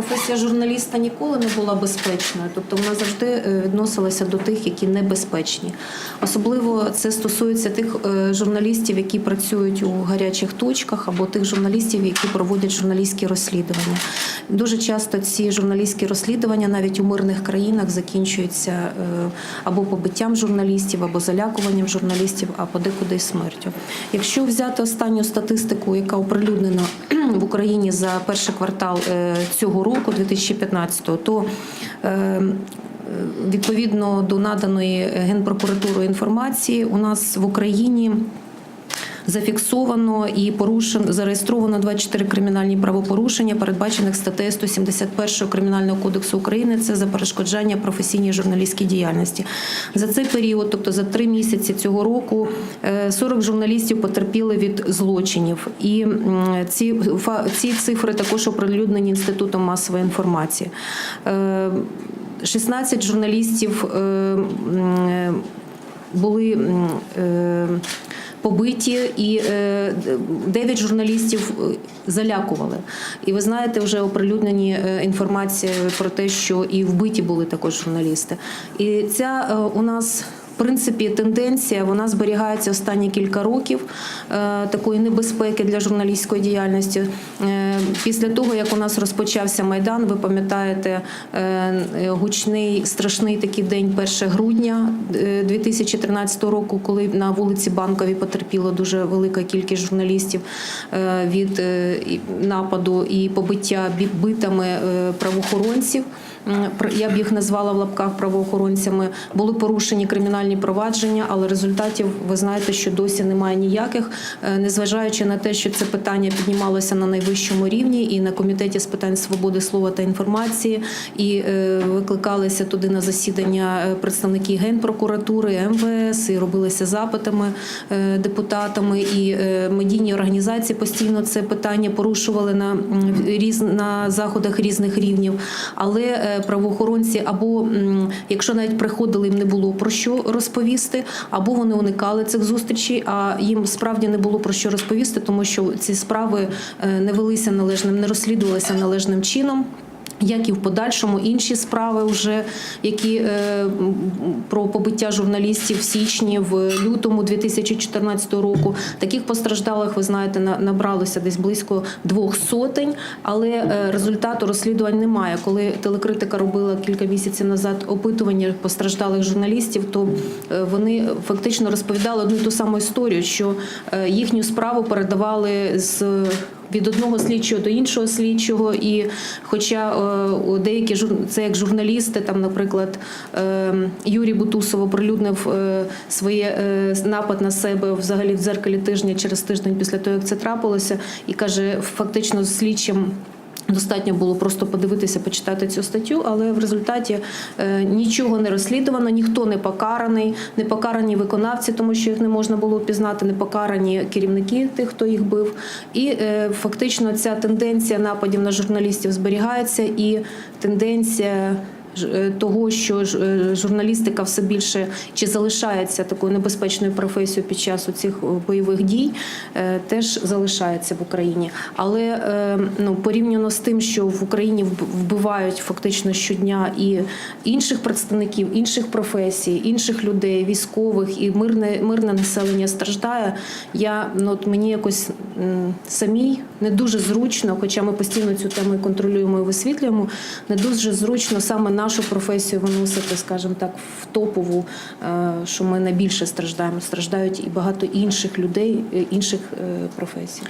Професія журналіста ніколи не була безпечною, тобто вона завжди е, відносилася до тих, які небезпечні. Особливо це стосується тих е, журналістів, які працюють у гарячих точках, або тих журналістів, які проводять журналістські розслідування. Дуже часто ці журналістські розслідування навіть у мирних країнах закінчуються е, або побиттям журналістів, або залякуванням журналістів, а подекуди й смертю. Якщо взяти останню статистику, яка оприлюднена в Україні за перший квартал цього року, 2015-го, то е, відповідно до наданої Генпрокуратурою інформації, у нас в Україні зафіксовано і порушено зареєстровано 24 кримінальні правопорушення, передбачених статтею 171 Кримінального кодексу України. Це за перешкоджання професійній журналістській діяльності. За цей період, тобто за три місяці цього року, е, 40 журналістів потерпіли від злочинів, і ці ці цифри також оприлюднені інститутом масової інформації. Е, 16 журналістів е, були е, побиті, і дев'ять журналістів е, залякували. І ви знаєте, вже оприлюднені е, інформація про те, що і вбиті були також журналісти. І ця е, у нас. Принципі, тенденція вона зберігається останні кілька років е, такої небезпеки для журналістської діяльності. Е, після того, як у нас розпочався майдан, ви пам'ятаєте е, гучний страшний такий день 1 грудня е, 2013 року, коли на вулиці Банковій потерпіло дуже велика кількість журналістів від нападу і побиття битами правоохоронців. Я б їх назвала в лапках правоохоронцями. Були порушені кримінальні провадження, але результатів ви знаєте, що досі немає ніяких, Е, незважаючи на те, що це питання піднімалося на найвищому рівні і на комітеті з питань свободи слова та інформації, і е, викликалися туди на засідання е, представники генпрокуратури, МВС, і робилися запитами депутатами, і медійні організації постійно це питання порушували на на заходах різних рівнів. Але правоохоронці або якщо навіть приходили, їм не було про що розповісти, або вони уникали цих зустрічей, а їм справді не було про що розповісти, тому що ці справи е, не велися належним, не розслідувалися належним чином. Як і в подальшому інші справи, вже які е, про побиття журналістів в січні, в лютому 2014 року. Таких постраждалих, ви знаєте, набралося десь близько двох сотень, але е, результату розслідувань немає. Коли телекритика робила кілька місяців назад опитування постраждалих журналістів, то е, вони фактично розповідали одну і ту саму історію, що е, їхню справу передавали з від одного слідчого до іншого слідчого, і хоча е, у деякі це як журналісти, там, наприклад, е, Юрій Бутусов оприлюднив е, своє напад на себе взагалі в дзеркалі тижня через тиждень після того, як це трапилося, і каже, фактично слідчим. Достатньо було просто подивитися, почитати цю статтю, але в результаті е, нічого не розслідувано, ніхто не покараний, не покарані виконавці, тому що їх не можна було впізнати, не покарані керівники тих, хто їх бив. І е, фактично ця тенденція нападів на журналістів зберігається, і тенденція. Е, Того, що е, журналістика все більше чи залишається такою небезпечною професією під час цих бойових дій, е, теж залишається в Україні. Але е, ну порівняно з тим, що в Україні вб- вбивають фактично щодня і інших представників, інших професій, інших людей, військових і мирне мирне населення страждає. Я ну от мені якось самій не дуже зручно, хоча ми постійно цю тему контролюємо і висвітлюємо. Не дуже зручно саме нашу професію виносити, скажімо так, в топову, е, що ми найбільше страждаємо. Страждають і багато інших людей, е, інших е, професій.